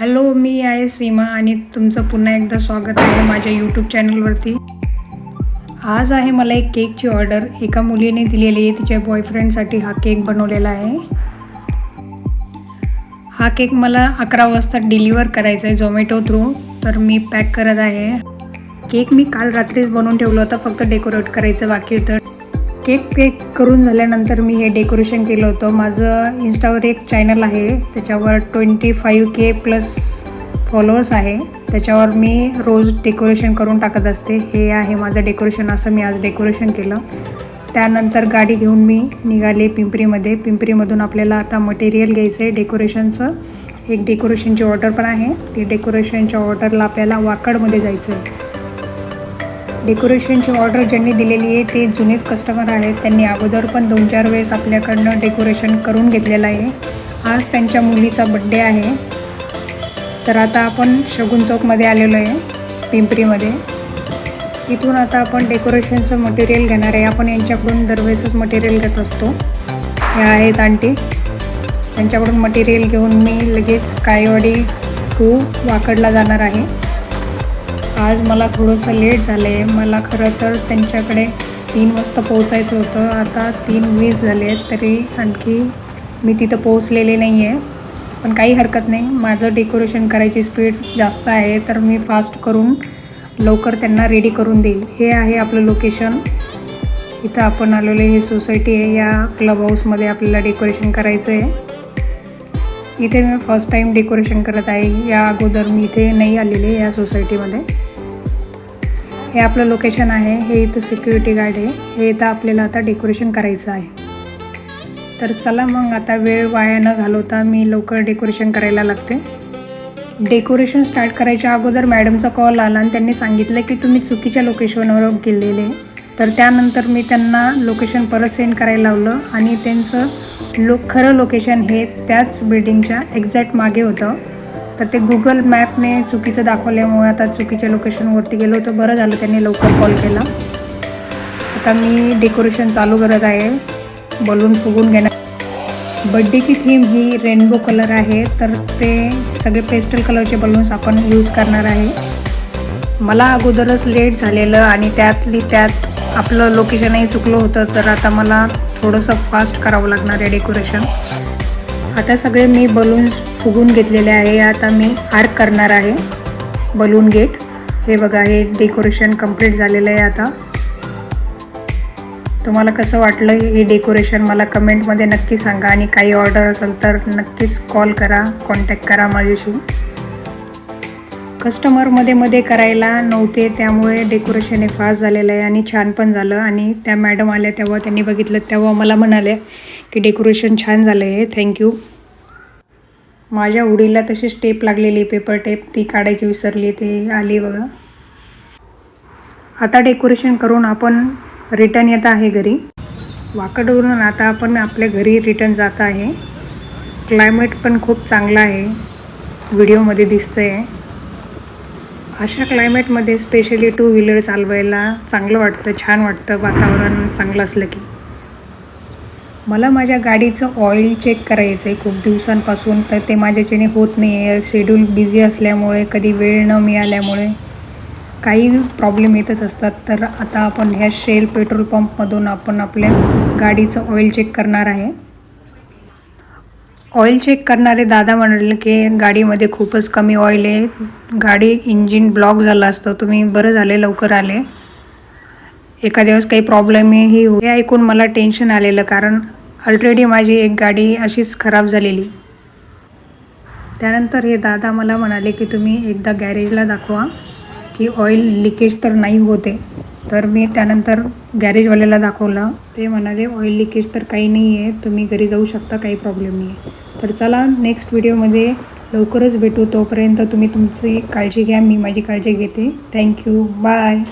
Hello मी आहे सीमा आणि तुमचं पुन्हा एकदा स्वागत आहे माझ्या यूट्यूब चॅनलवरती आज आहे मला एक केकची ऑर्डर. एका मुलीने दिलेली आहे तिच्या बॉयफ्रेंडसाठी हा केक बनवलेला आहे. हा केक मला अकरा वाजता डिलिव्हर करायचा आहे झोमॅटो थ्रू तर मी पॅक करत आहे. केक मी काल रात्रीच बनवून ठेवलं होतं फक्त डेकोरेट करायचं बाकी होतं. केक केक करून झाल्यानंतर मी हे डेकोरेशन केलं होतं. माझं इन्स्टावर एक चॅनल आहे त्याच्यावर twenty five K plus followers आहे. त्याच्यावर मी रोज डेकोरेशन करून टाकत असते. हे आहे माझं डेकोरेशन असं मी आज डेकोरेशन केलं. त्यानंतर गाडी घेऊन मी निघाले पिंपरीमध्ये. पिंपरीमधून आपल्याला आता मटेरियल घ्यायचं आहे डेकोरेशनचं एक डेकोरेशनची ऑर्डर पण आहे. ती डेकोरेशनच्या ऑर्डरला आपल्याला वाकडमध्ये जायचं आहे डेकोरेशनची ऑर्डर ज्यांनी दिलेली आहे ते जुनेच कस्टमर आहेत. त्यांनी अगोदर पण दोन चार वेळेस आपल्याकडनं डेकोरेशन करून घेतलेलं आहे. आज त्यांच्या मुलीचा बड्डे आहे. तर आता आपण शगुन चौकमध्ये आलेलो आहे पिंपरीमध्ये. इथून आता आपण डेकोरेशनचं मटेरियल घेणार आहे. आपण यांच्याकडून दरवेळेसच मटेरियल घेत असतो. ह्या आहेत आंटी. त्यांच्याकडून मटेरियल घेऊन मी लगेच काळेवाडी टू वाकडला जाणार आहे. आज मला थोडंसं लेट झालं आहे मला खरं तर त्यांच्याकडे तीन वाजता पोहोचायचं होतं. आता तीन वीस झाले आहेत तरी आणखी मी तिथं पोहोचलेले नाही आहे पण काही हरकत नाही. माझं डेकोरेशन करायची स्पीड जास्त आहे तर मी फास्ट करून लवकर त्यांना रेडी करून देईल. हे आहे आपलं लोकेशन इथं आपण आलेलो हे सोसायटी आहे. या क्लब हाऊसमध्ये आपल्याला डेकोरेशन करायचं आहे इथे मी फर्स्ट टाईम डेकोरेशन करत आहे. या अगोदर मी इथे नाही आलेले या सोसायटीमध्ये हे आपलं लोकेशन आहे. हे इथं सिक्युरिटी गार्ड आहे. हे इथं आपल्याला आता डेकोरेशन करायचं आहे. तर चला मग आता वेळ वाया न घालवता मी लवकर डेकोरेशन करायला लागते. डेकोरेशन स्टार्ट करायच्या अगोदर मॅडमचा कॉल आला आणि त्यांनी सांगितलं की तुम्ही चुकीच्या लोकेशनवर गेलेले. तर त्यानंतर मी त्यांना लोकेशन परत सेंड करायला लावलं आणि त्यांचं लो खरं लोकेशन हे त्याच बिल्डिंगच्या एक्झॅक्ट मागे होतं. तर ते गुगल मॅपने चुकीचं दाखवल्यामुळे आता चुकीच्या लोकेशनवरती गेलो तर बरं झालं त्यांनी लवकर कॉल केला. आता मी डेकोरेशन चालू करत आहे. बलून फुगून घेणार. बड्डेची थीम ही रेनबो कलर आहे. तर ते सगळे पेस्टल कलरचे बलून्स आपण यूज करणार आहे. मला अगोदरच लेट झालेलं आणि त्यातली त्यात आपलं लोकेशनही चुकलं होतं. तर आता मला थोडंसं फास्ट करावं लागणार आहे डेकोरेशन आता सगळे मी बलून्स फुगून घेतलेले आहे. आता मी आर्क करणार आहे. Balloon gate. हे बघा हे डेकोरेशन कंप्लीट झालेलं आहे आता. तुम्हाला कसं वाटलं हे डेकोरेशन मला कमेंटमध्ये नक्की सांगा. आणि काही ऑर्डर असेल तर नक्कीच कॉल करा कॉन्टॅक्ट करा माझ्याशी. कस्टमरमध्ये मध्ये करायला नव्हते त्यामुळे डेकोरेशन हे फास्ट झालेलं आहे आणि छान पण झालं. आणि त्या मॅडम आल्या तेव्हा त्यांनी बघितलं तेव्हा मला म्हणाले की डेकोरेशन छान झालं आहे थँक्यू. माझ्या उडीला तशी टेप लागलेली पेपर टेप ती काढायची विसरली ती आली बघा. आता डेकोरेशन करून आपण रिटर्न येत आहे घरी. वाकडवरून आता आपण आपल्या घरी रिटर्न जात आहे. क्लायमेट पण खूप चांगला आहे. व्हिडिओमध्ये दिसतं आहे अशा क्लायमेटमध्ये स्पेशली टू व्हीलर चालवायला चांगलं वाटतं छान वाटतं वातावरण चांगलं असलं की. मला माझ्या गाडीचं ऑइल चेक करायचं आहे खूप दिवसांपासून तर ते माझ्याच्याने होत नाही आहे शेड्यूल बिझी असल्यामुळे कधी वेळ न मिळाल्यामुळे काही प्रॉब्लेम येतच असतात. तर आता आपण ह्या शेल पेट्रोल पंपमधून आपण आपल्या गाडीचं ऑइल चेक करणार आहे. ऑइल चेक करणारे दादा म्हणाले की गाडीमध्ये खूपच कमी ऑइल आहे. गाडी इंजिन ब्लॉक झालं असतं. तुम्ही बरं झाले लवकर आले. एका दिवस काही प्रॉब्लेमही हो हे ऐकून मला टेन्शन आलेलं कारण ऑलरेडी माझी एक गाडी अशीच खराब झालेली. त्यानंतर हे दादा मला म्हणाले की तुम्ही एकदा गॅरेजला दाखवा की ऑइल लिकेज तर नाही होते तर मी त्यानंतर गॅरेजवाल्याला दाखवलं. ते म्हणाले ऑइल लिकेज तर काही नाही आहे. तुम्ही घरी जाऊ शकता काही प्रॉब्लेम नाही आहे. तर चला नेक्स्ट व्हिडिओमध्ये लवकरच भेटू. तोपर्यंत तुम्ही तुमची काळजी घ्या. मी माझी काळजी घेते. Thank you bye